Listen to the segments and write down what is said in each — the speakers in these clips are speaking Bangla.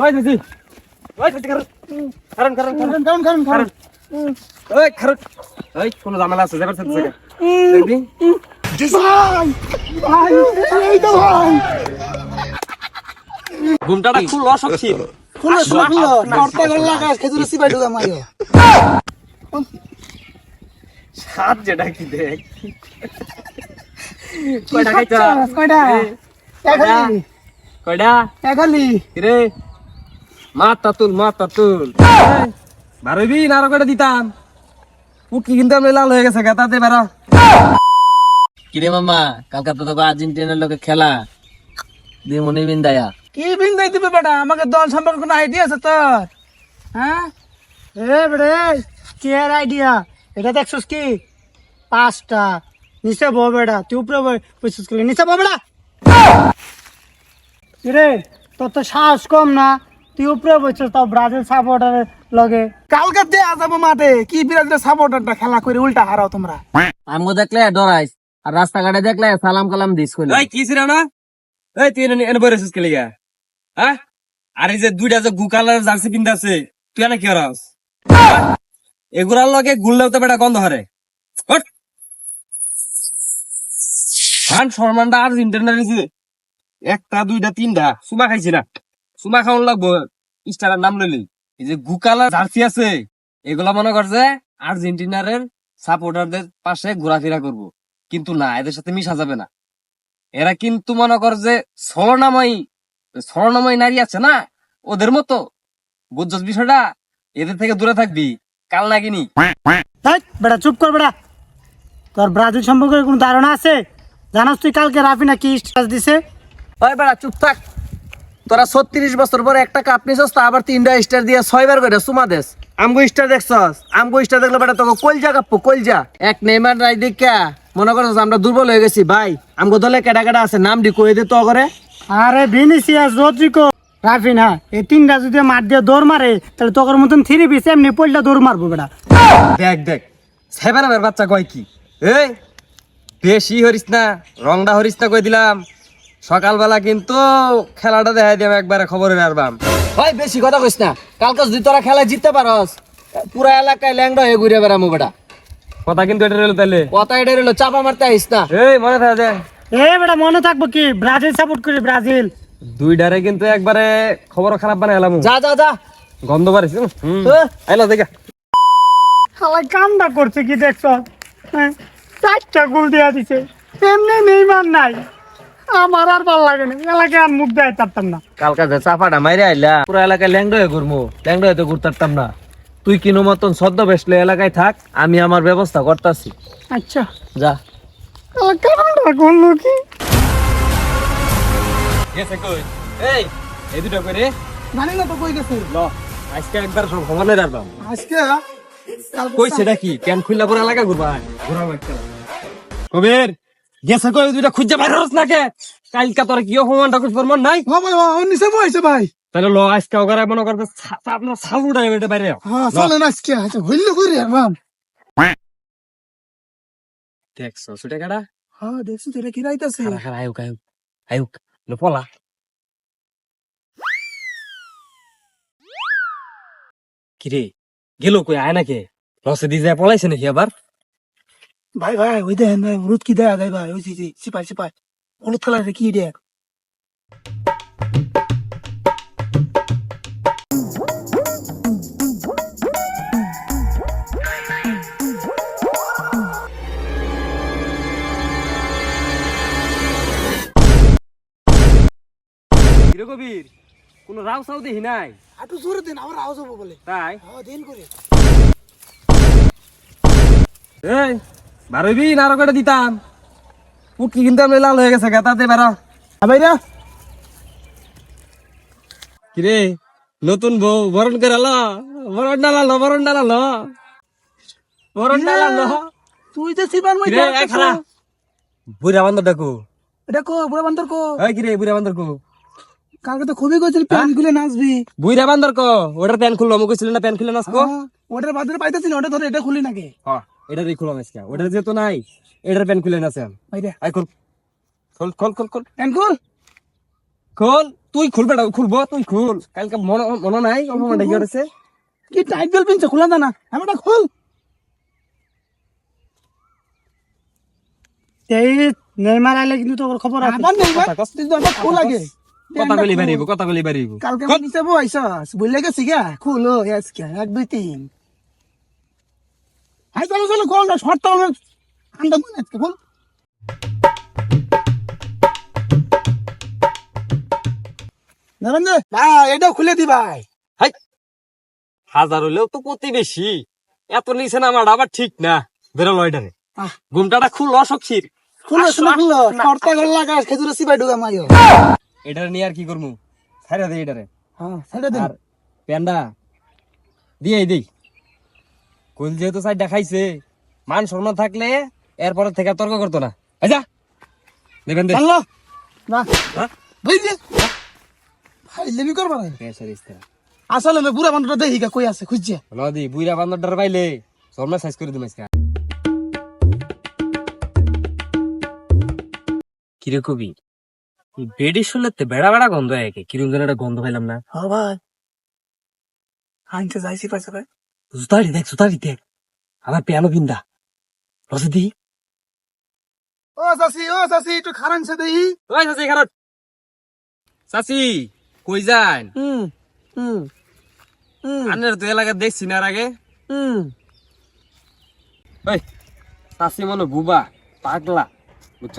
ওই দিদি ওই দিদি কারণ কারণ কারণ কারণ কারণ ওই কারণ ওই কোন ঝামেলা আছে যাবার সাথে দেখবি? ভাই ভাই এই তো ভাই ঘুমটাটা খুল অসক ছিল খুলো। খুলো নর্তা লাগাস খেজুরে সিপাই ঢুকা মারিও সাত যেটা কি দেখ। কয়টা কয়টা? এখালি কয়টা? এখালি রে মাথা তুল মাথা তুল বারবি না আরও দিতাম? পুকি কিন্তু আমি লাল হয়ে গেছে গাতাতে বেড়া। কিরে মামা কালকা তো আর্জেন্টিনার লোকে খেলা। দিয়ে মনে বিন্দায়া। কি বিন্দাই দিবে বেটা? আমাকে দল সম্পর্কে কোনো আইডিয়া আছে তোর? হ্যাঁ? এ বেড়ে কি এর আইডিয়া এটা দেখছিস কি? পাঁচটা। নিচে বো বেটা তুই উপরে বুঝছিস কি? নিচে বো বেটা রে তোর তো সাহস কম না? তুই উপরে বসছিস তাও ব্রাজিল সাপোর্টারের লগে। কালকে দেয়া যাব মাঠে কি ব্রাজিলের সাপোর্টারটা খেলা করে উল্টা হারাও তোমরা। আমগো দেখলে ডরাইস আর রাস্তাঘাটে দেখলে সালাম কালাম দিস কইলে। এই কি ছিল না? এই তুই এনে হ্যাঁ? আর এই যে দুইটা যে গু কালার জার্সি পিন্দাছে তুই এনে কি হরাস এগুলার লগে গুললেও তো বেটা গন্ধ হরে। হট! খান শর্মানটা আর ইন্টারনেট একটা দুইটা তিনটা সুমা খাইছি না সুমা খাওয়ান লাগবো স্টারের নাম লইলি। এই যে গু কালার জার্সি আছে এগুলা মনে করছে আর্জেন্টিনারের সাপোর্টারদের পাশে ঘোরাফেরা করব। কিন্তু না এদের সাথে মিশা যাবে না। এরা কিন্তু মনে কর যে ছলনাময়ী ছলনাময়ী নারী আছে না ওদের মতো। বুঝছস বিষয়টা? এদের থেকে দূরে থাকবি কাল নাগিনি। বেটা চুপ কর বেটা। তোর ব্রাজিল সম্পর্কে কোনো ধারণা আছে? জানাস তুই কালকে রাফিনা কি স্ট্যাটাস দিছে? ওই বেড়া চুপ থাক। তোরা ছত্রিশ বছর পরে একটা কাপ নিছস তা আবার তিনটা স্টার দিয়ে ছয়বার করে সুমা দেশ। আমগো স্টার দেখছস? আমগো স্টার দেখলে বেটা তোকে কলজা কাপ্পো কলজা। এক নেইমার রাই দেখা মনে করছ আমরা দুর্বল হয়ে গেছি। ভাই আমগো দলে কেডা কেডা আছে নাম ডি কয়ে দে তো করে আরে ভিনিসিয়াস রদ্রিকো রাফিনা এই তিনটা যদি মাঠ দিয়ে দৌড় মারে তাহলে তোর মতন থ্রি পিস এমনি পল্টা দৌড় মারবো বেটা। দেখ দেখ সেবার বাচ্চা কয় কি? এই বেশি হরিস না রংটা হরিস না কই দিলাম। সকালবেলা কিন্তু খেলাটা দেখাই দিলাম একবারে খবরে আরবাম ভাই বেশি কথা কইস না। কালকে যদি তোরা খেলা জিততে পারস পুরা এলাকায় ল্যাংড়া হয়ে ঘুরে বেড়ামো বেটা। কথা কিন্তু এটা রইল তাহলে কথা এটা রইল চাপা মারতে আইস না। এই মনে থাকে যে এ বেটা মনে থাকব কি? ব্রাজিল সাপোর্ট করি ব্রাজিল। দুই ডারে কিন্তু একবারে খবর খারাপ বানাই এলাম। যা যা যা। গন্ধ পারিস আইলো দেখা। খালাই কামটা করছে কি দেখছ? হ্যাঁ, চারটা গোল দিয়া দিছে। এমনি নেইমার নাই। আমার আর ভালো লাগে না। এলাকায় আর মুখ দেয় পারতাম না। কালকা যে চাপাটা মাইরে আইলা পুরো এলাকায় ল্যাংড়া হয়ে ঘুরমু ল্যাংড়া হয়ে তো ঘুরতাম না। তুই কিনো মতন সদ্য বেসলে এলাকায় থাক আমি আমার ব্যবস্থা করতাছি। আচ্ছা। যা। কামটা করল কি? গেছে কই? এই এই দুটো করে। জানি না তো কই গেছে। ল আজকে একবার সব আজকে? কই সেটা কি প্যান খুললা পুরো এলাকা ঘুরবা? ঘুরাবো একটা। কবির গেছে কই দুইটা খুঁজে বাইরে হস না কে? কালকা তোর কি অপমানটা করছিস মন নাই? ভাই ও নিচে বইছে ভাই। তাহলে ল আজকে ওগারে মনে করতে আপনার সাউন্ড এটা বাইরে। হ্যাঁ চলেন আজকে আচ্ছা হইলে কই রে বাম দেখছ সেটা কাটা হ্যাঁ দেখছি এটা কি রাইতাছে? আয়ুক আয়ুক আয়ুক লো পলা। কিরে গেল কই আয় নাকি? রসে দিয়ে যায় পলাইছে নাকি আবার? ভাই ভাই ওই দেখেন ভাই হলুদ কি দেয়া যায় ভাই? ওই সিপাই সিপাই। হলুদ কালারের কি দেখ কবির কোন রাও সাউ দেখি নাই? একটু জোরে দিন আবার আওয়াজ হব বলে। তাই? হ্যাঁ দিন করে। এই বারবি না আরও কটা দিতাম? পুটকি কিন্তু আমি লাল হয়ে গেছে গাতাতে বেড়া ভাই রে কিরে নতুন বউ বরণ করে ল বরণ ডালালো বরণ ডালালো বরণ ডালালো তুই যে সিপার মই বুড়া বান্দর ডাকু। এটা কো বুড়া বান্দর কো? এই কিরে বুড়া বান্দর কো? কালকে তো খুবই কইছিল প্যান খুলে নাচবি। বুড়া বান্দর কো। ওটার প্যান খুললো মুখ ছিল না প্যান খুলে নাচকো হ্যাঁ, ওটার বাদরে পাইতাছি না ওটা ধরে এটা খুলি নাকি? হ্যাঁ এটারই খুলো আজকে ওটার যেহেতু নাই এটার প্যান খুলে ভাই আই খোল। খোল খোল খোল খোল। প্যান খুল। খোল তুই খুল বেটা খুলবো তুই খুল। কালকে মনে মনে নাই অপমানটা কি করেছে? কি টাইট বেল পিনছে খোলা জানা? আমারটা খোল। এই নেইমার আইলে কিন্তু তোর খবর আছে। আবার নেই ভাই কথা কস। তুই তো আমার খোল লাগে। কথা বলি বাড়িব কথা বলি বাড়িব কালকে নিচে বউ আইসস বললে গেছি গা। খুল ও আজকে এক দুই তিন। হাই চলো চলো খোল না শর্ট তো আন্দা মনে আজকে নেবেন যে ভাই এটাও খুলে দি ভাই। হাই হাজার হলেও তো প্রতিবেশী। এত নিচে না আমার আবার ঠিক না। বেরোলো এটারে। আহ। ঘুমটাটা খুল অসক্ষীর খুলো শুনে খুলো শর্টটা গল লাগা খেজুরে সিবাই ঢুকা মাইও। এটারে নিয়ে আর কি করব ছাড়া দে এটারে। হ্যাঁ ছেড়ে দিন আর প্যান্ডা দিয়ে দেই। কুল যেহেতু সাইড দেখাইছে মান সম্মান থাকলে এরপরে থেকে তর্ক করতো না। আচ্ছা দেবেন দে। না। হ্যাঁ? ভাই যে ভাই লেবি করবা না? প্রেসার ইস্তেরা আসলে আমি বুড়া দেখি কই আছে খুঁজছে। বান্দরটার পাইলে সরমা সাইজ করে দিম আজকে। কিরে কবি? বেডি শুনলে তো বেড়া বেড়া গন্ধ একে। কিরম যেন একটা গন্ধ পাইলাম না। হ্যাঁ ভাই। আনতে যাইছি পাইছে ভাই। জুতারি দেখ জুতারি দেখ আমার পিয়ানো বিন্দা রসে দি ও চাচি ও চাচি একটু খারান সে দেই ওই চাচি খারত চাচি কই যান? হুম হুম আনের তো এলাকা দেখছি না আগে। হুম। ওই চাচি মনে বুবা পাগলা বুঝছ?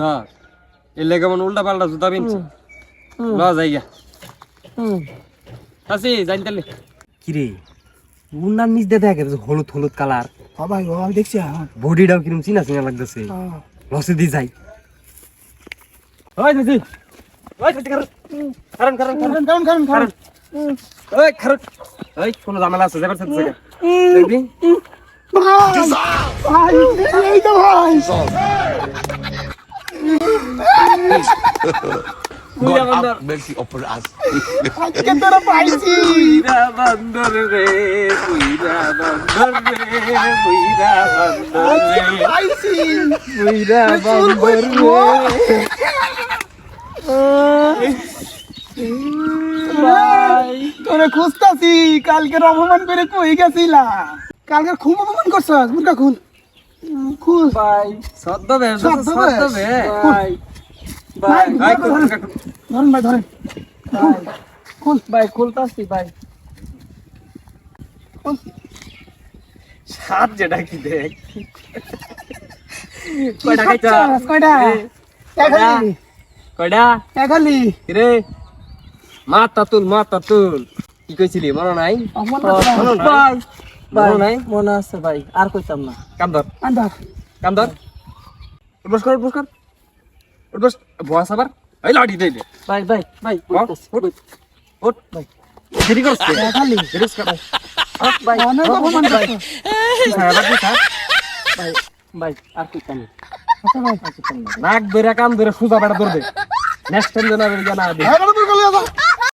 এর লেগে মনে উল্টা পাল্টা জুতা পিনছে। ল যাই গা হুম। চাচি জানি তাহলে। কিরে? উন্নার নিচ দিয়ে দেখে হলুদ হলুদ কালার হ্যাঁ ভাই ও আমি দেখছি হ্যাঁ বডিটাও কিরম চিনা চিনা লাগতেছে হ্যাঁ। লসে দি যাই ওই চাচি ওই কারণ কারণ কারণ কোন ঝামেলা আছে যাবার সাথে সাথে দেখবি ভাই ভাই এই তো ভাই mercy upon us. তোরা পাইছি বুইরা বান্দর রে বুইরা বান্দর রে বুইরা বান্দর রে পাইছি বুইরা বান্দর রে তোরে খুঁজতাছি কালকে অপমান করে কই গেছিলা? কালকে খুব অপমান করছস মুরকা খুন। উম, খুল ভাই সদ্য বে সদ্য বে। সদ্য বে ভাই ভাই ভাই ধরেন ধরেন। ভাই ধরেন। খুল ভাই খুলতাছি ভাই। খুল। সাত যেটা কি দেখ। কয়টা খাইছ? কয়টা? কয়টা? এখালি রে মা তাতুল মা তাতুল। কি কইছিলি? মনে নাই? মনে নাই ভাই। মনে নাই? মনে আছে ভাই। আর কইতাম না। কাম ধর আন্দার কাম ধর উঠবস কর উঠবস কর উঠবস বস আবার? এই লাড়ি দে দে। ভাই ভাই ভাই উঠ উঠ ভাই। দেরি করছ। এখালি দেরি কর ভাই। অনেক অপমান ভাই আবার কি খা ভাই। ভাই আর কি না। আচ্ছা ভাই। নাক ধরে কান ধরে সুজা বেড়া ধরবে। নেক্সট টাইম যেন আর জানা দে ভাই